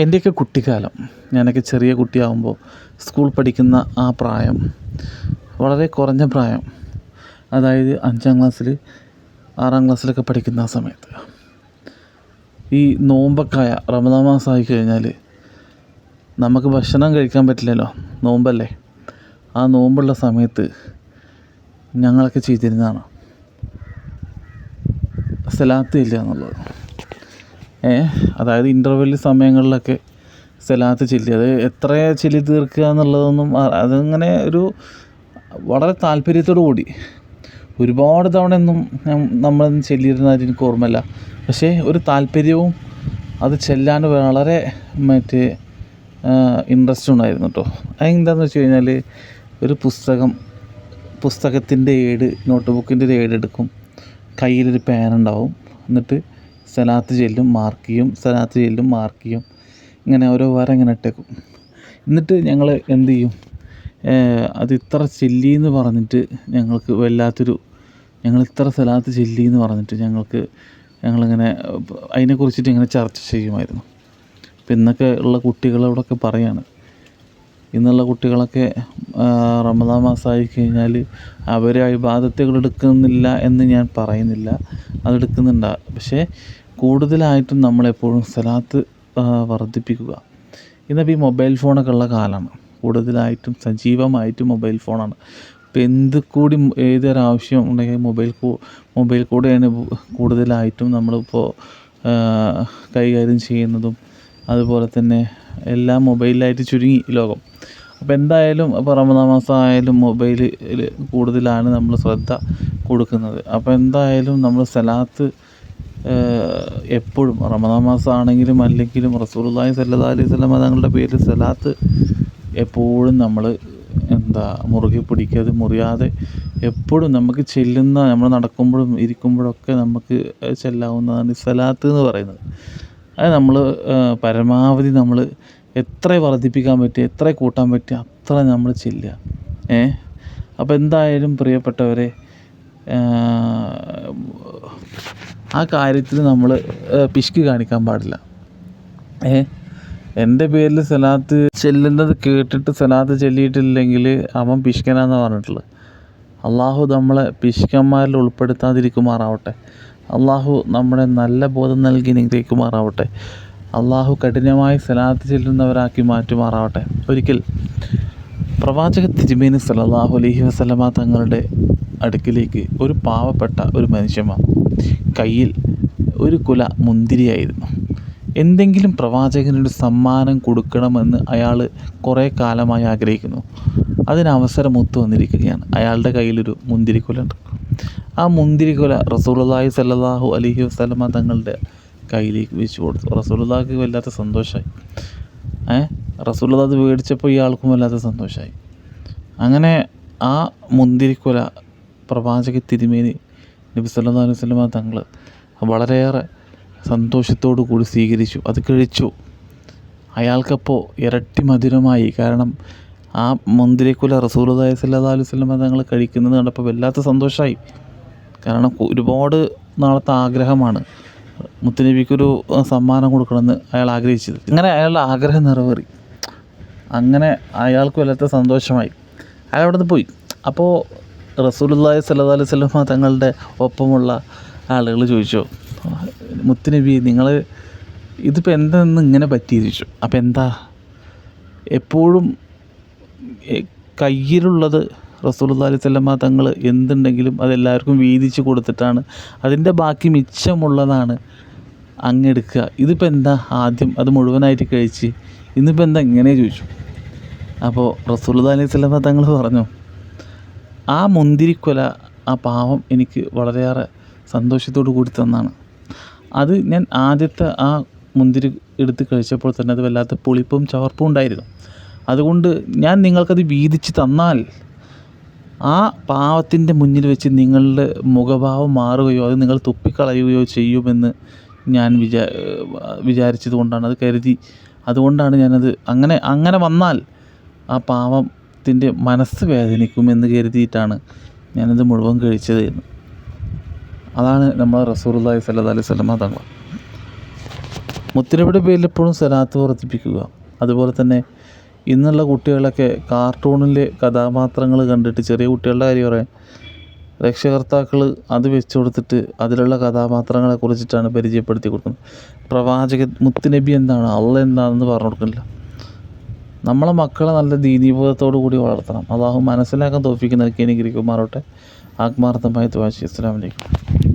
എന്റെയൊക്കെ കുട്ടിക്കാലം. ഞാനൊക്കെ ചെറിയ കുട്ടിയാകുമ്പോൾ സ്കൂൾ പഠിക്കുന്ന ആ പ്രായം വളരെ കുറഞ്ഞ പ്രായം. അതായത് അഞ്ചാം ക്ലാസ്സിൽ ആറാം ക്ലാസ്സിലൊക്കെ പഠിക്കുന്ന ആ സമയത്ത്. ഈ നോമ്പൊക്കായ റമദാൻ മാസമായി കഴിഞ്ഞാൽ നമുക്ക് ഭക്ഷണം കഴിക്കാൻ പറ്റില്ലല്ലോ നോമ്പല്ലേ? ആ നോമ്പുള്ള സമയത്ത് ഞങ്ങളൊക്കെ ചെയ്തിരുന്നതാണ്. സ്ഥലാത്തില്ല എന്നുള്ളത്. അതായത് ഇന്റർവെൽ സമയങ്ങളിലൊക്കെ സലാത്ത് ചൊല്ലി അത് എത്ര ചൊല്ലി തീർക്കുക എന്നുള്ളതൊന്നും അതങ്ങനെ ഒരു വളരെ താല്പര്യത്തോടു കൂടി. ഒരുപാട് തവണയൊന്നും നമ്മളൊന്നും ചൊല്ലിയിരുന്നതായിട്ട് എനിക്ക് ഓർമ്മയില്ല. പക്ഷേ ഒരു താല്പര്യവും അത് ചെല്ലാൻ വളരെ മറ്റേ ഇൻട്രസ്റ്റ് ഉണ്ടായിരുന്നു കേട്ടോ. അതെന്താണെന്ന് വെച്ച് കഴിഞ്ഞാൽ ഒരു പുസ്തകം പുസ്തകത്തിന്റെ ഏട് നോട്ട് ബുക്കിന്റെ ഒരു ഏട് എടുക്കും കയ്യിലൊരു പേന ഉണ്ടാവും. എന്നിട്ട് സലാത്ത് ചെല്ലും മാർക്ക് ചെയ്യും സലാത്ത് ചെല്ലും മാർക്ക് ചെയ്യും. ഇങ്ങനെ ഓരോ വാരം ഇങ്ങനെ ഇട്ടേക്കും. എന്നിട്ട് ഞങ്ങൾ എന്ത് ചെയ്യും? അത് ഇത്ര ചെല്ലി എന്ന് പറഞ്ഞിട്ട് ഞങ്ങൾക്ക് വല്ലാത്തൊരു ഞങ്ങൾ ഇത്ര സലാത്ത് ചെല്ലി എന്ന് പറഞ്ഞിട്ട് ഞങ്ങൾക്ക് ഞങ്ങളിങ്ങനെ അതിനെക്കുറിച്ചിട്ട് ഇങ്ങനെ ചർച്ച ചെയ്യുമായിരുന്നു. ഇപ്പം ഇന്നൊക്കെ ഉള്ള കുട്ടികളോടൊക്കെ പറയാണ് ഇന്നുള്ള കുട്ടികളൊക്കെ റമദാൻ മാസമായി കഴിഞ്ഞാൽ അവർ ഇബാദത്തുകൾ എടുക്കുന്നില്ല എന്ന് ഞാൻ പറയുന്നില്ല. അതെടുക്കുന്നുണ്ട് പക്ഷേ കൂടുതലായിട്ടും നമ്മളെപ്പോഴും സലാത്ത് വർദ്ധിപ്പിക്കുക. ഇന്നിപ്പോൾ ഈ മൊബൈൽ ഫോണൊക്കെ ഉള്ള കാലമാണ്. കൂടുതലായിട്ടും സജീവമായിട്ട് മൊബൈൽ ഫോണാണ്. ഇപ്പം എന്ത് കൂടി ഏതൊരാവശ്യം ഉണ്ടെങ്കിൽ മൊബൈൽ മൊബൈൽ കൂടെയാണ് കൂടുതലായിട്ടും നമ്മളിപ്പോൾ കൈകാര്യം ചെയ്യുന്നതും അതുപോലെ തന്നെ എല്ലാം മൊബൈലിലായിട്ട് ചുരുങ്ങി ലോകം. അപ്പോൾ എന്തായാലും ഇപ്പോൾ റമദാൻ മാസം ആയാലും മൊബൈലിൽ കൂടുതലാണ് നമ്മൾ ശ്രദ്ധ കൊടുക്കുന്നത്. അപ്പോൾ എന്തായാലും നമ്മൾ സലാത്ത് എപ്പോഴും റമദാൻ മാസം ആണെങ്കിലും അല്ലെങ്കിലും റസൂലുള്ളാഹി സ്വല്ലല്ലാഹി അലൈഹി വസല്ലം തങ്ങളുടെ പേരിൽ സലാത്ത് എപ്പോഴും നമ്മൾ എന്താ മുറുകെ പിടിക്കാതെ മുറിയാതെ എപ്പോഴും നമുക്ക് ചെല്ലുന്ന നമ്മൾ നടക്കുമ്പോഴും ഇരിക്കുമ്പോഴൊക്കെ നമുക്ക് ചെല്ലാവുന്നതാണ് സലാത്ത് എന്ന് പറയുന്നത്. അത് നമ്മൾ പരമാവധി നമ്മൾ എത്ര വർദ്ധിപ്പിക്കാൻ പറ്റുക എത്ര കൂട്ടാൻ പറ്റുക അത്ര നമ്മൾ ചെല്ലുക. ഏ? അപ്പം എന്തായാലും പ്രിയപ്പെട്ടവരെ ആ കാര്യത്തിൽ നമ്മൾ പിശുക്ക് കാണിക്കാൻ പാടില്ല. ഏ? എന്റെ പേരിൽ സലാത്ത് ചെല്ലുന്നത് കേട്ടിട്ട് സലാത്ത് ചെല്ലിയിട്ടില്ലെങ്കിൽ അവൻ പിശുക്കനാന്ന് പറഞ്ഞിട്ടുള്ളത്. അള്ളാഹു നമ്മളെ പിശുക്കന്മാരിൽ ഉൾപ്പെടുത്താതിരിക്കുമാറാവട്ടെ. അള്ളാഹു നമ്മുടെ നല്ല ബോധം നൽകി നിഗ്രഹിക്കുമാറാവട്ടെ. അള്ളാഹു കഠിനമായി സലാത്ത് ചെല്ലുന്നവരാക്കി മാറ്റുമാറാവട്ടെ. ഒരിക്കൽ പ്രവാചക തിരുമേനി സല്ലല്ലാഹു അലഹി വസ്ലമ തങ്ങളുടെ അടുക്കിലേക്ക് ഒരു പാവപ്പെട്ട ഒരു മനുഷ്യൻ വന്നു കയ്യിൽ ഒരു കുല മുന്തിരിയായിരുന്നു. എന്തെങ്കിലും പ്രവാചകനൊരു സമ്മാനം കൊടുക്കണമെന്ന് അയാൾ കുറേ കാലമായി ആഗ്രഹിക്കുന്നു. അതിന് അവസരം ഒത്തു വന്നിരിക്കുകയാണ്. അയാളുടെ കയ്യിലൊരു മുന്തിരിക്കുല ഉണ്ട് ആ മുന്തിരിക്കുല റസൂലുള്ളാഹി സല്ലല്ലാഹു അലൈഹി വസല്ലമ തങ്ങളുടെ കയ്യിലേക്ക് വെച്ച് കൊടുത്തു. റസൂലുള്ളാഹിക്ക് വല്ലാത്ത സന്തോഷമായി ഏ? റസൂലുള്ള അത് മേടിച്ചപ്പോൾ ഇയാൾക്കും വല്ലാത്ത സന്തോഷമായി അങ്ങനെ ആ മുന്തിരിക്കുല പ്രവാചക തിരുമേനി നബി സല്ലല്ലാഹു അലൈഹി വസല്ലമ തങ്ങൾ വളരെയേറെ സന്തോഷത്തോടു കൂടി സ്വീകരിച്ചു. അത് കഴിച്ചു. അയാൾക്കപ്പോൾ ഇരട്ടി മധുരമായി. കാരണം ആ മുന്തിരിക്കുല സ്വല്ലല്ലാഹു അലൈഹി വസല്ലമ തങ്ങൾ കഴിക്കുന്നത് കണ്ടപ്പോൾ വല്ലാത്ത സന്തോഷമായി കാരണം ഒരുപാട് നാളത്തെ ആഗ്രഹമാണ്. മുത്തുനബിക്കൊരു സമ്മാനം കൊടുക്കണമെന്ന് അയാൾ ആഗ്രഹിച്ചത്. അങ്ങനെ അയാളുടെ ആഗ്രഹം നിറവേറി. അങ്ങനെ അയാൾക്ക് വല്ലാത്ത സന്തോഷമായി. അയാൾ അവിടെ നിന്ന് പോയി. അപ്പോൾ റസൂലുള്ളാഹി സ്വല്ലല്ലാഹു അലൈഹി വസല്ലമ തങ്ങളുടെ ഒപ്പമുള്ള ആളുകൾ ചോദിച്ചു. മുത്തുനബി നിങ്ങൾ ഇതിപ്പോൾ എന്തെന്ന് ഇങ്ങനെ പറ്റിയെന്ന് ചോദിച്ചു. അപ്പോൾ എന്താ? എപ്പോഴും കയ്യിലുള്ളത് റസൂലുള്ളാഹി അലൈഹി വസല്ലമ തങ്ങൾ എന്തുണ്ടെങ്കിലും അതെല്ലാവർക്കും വീതിച്ച് കൊടുത്തിട്ടാണ്. അതിന്റെ ബാക്കി മിച്ചമുള്ളതാണ് അങ്ങെടുക്കുക. ഇതിപ്പോൾ എന്താ? ആദ്യം അത് മുഴുവനായിട്ട് കഴിച്ച് ഇന്നിപ്പോൾ എന്താ ഇങ്ങനെ ചോദിച്ചു. അപ്പോൾ റസൂലുള്ളാഹി അലൈഹി തങ്ങൾ പറഞ്ഞു ആ മുന്തിരിക്കൊല ആ പാവം എനിക്ക് വളരെയേറെ സന്തോഷത്തോടു കൂടി തന്നാണ്. അത് ഞാൻ ആദ്യത്തെ ആ മുന്തിരി എടുത്ത് കഴിച്ചപ്പോൾ തന്നെ അത് വല്ലാത്ത പുളിപ്പും ചവർപ്പും ഉണ്ടായിരുന്നു. അതുകൊണ്ട് ഞാൻ നിങ്ങൾക്കത് വീതിച്ച് തന്നാൽ ആ പാവത്തിന്റെ മുന്നിൽ വെച്ച് നിങ്ങളുടെ മുഖഭാവം മാറുകയോ അത് നിങ്ങൾ തുപ്പിക്കളയുകയോ ചെയ്യുമെന്ന് ഞാൻ വിചാ വിചാരിച്ചത് കൊണ്ടാണ് അത് കരുതി. അതുകൊണ്ടാണ് ഞാനത് അങ്ങനെ അങ്ങനെ വന്നാൽ ആ പാവത്തിന്റെ മനസ്സ് വേദനിക്കുമെന്ന് കരുതിയിട്ടാണ് ഞാനത് മുഴുവൻ കഴിച്ചത് എന്ന്. അതാണ് നമ്മൾ റസൂലുള്ളാഹി സ്വല്ലല്ലാഹി അലൈഹി സ്വലമ തങ്ങൾ. മുത്തനബിയുടെ പേരിൽ എപ്പോഴും സലാത്ത് വർദ്ധിപ്പിക്കുക. അതുപോലെ തന്നെ ഇന്നുള്ള കുട്ടികളൊക്കെ കാർട്ടൂണിലെ കഥാപാത്രങ്ങൾ കണ്ടിട്ട് ചെറിയ കുട്ടികളുടെ കാര്യം പറയാം. രക്ഷകർത്താക്കൾ അത് വെച്ചു കൊടുത്തിട്ട് അതിലുള്ള കഥാപാത്രങ്ങളെ കുറിച്ചിട്ടാണ് പരിചയപ്പെടുത്തി കൊടുക്കുന്നത്. പ്രവാചക മുത്തുനബി എന്താണ്? അള്ള എന്താണെന്ന് പറഞ്ഞു കൊടുക്കുന്നില്ല. നമ്മളെ മക്കളെ നല്ല ദീനീബോധത്തോടു കൂടി വളർത്തണം. അള്ളാഹു മനസ്സിലാക്കാൻ തോൽപ്പിക്കുന്ന എനിക്ക് അനുഗ്രഹിക്കുമാറോട്ടെ ആത്മാർത്ഥമായി ദ്വാശി അസ്സലാമു അലൈക്കും.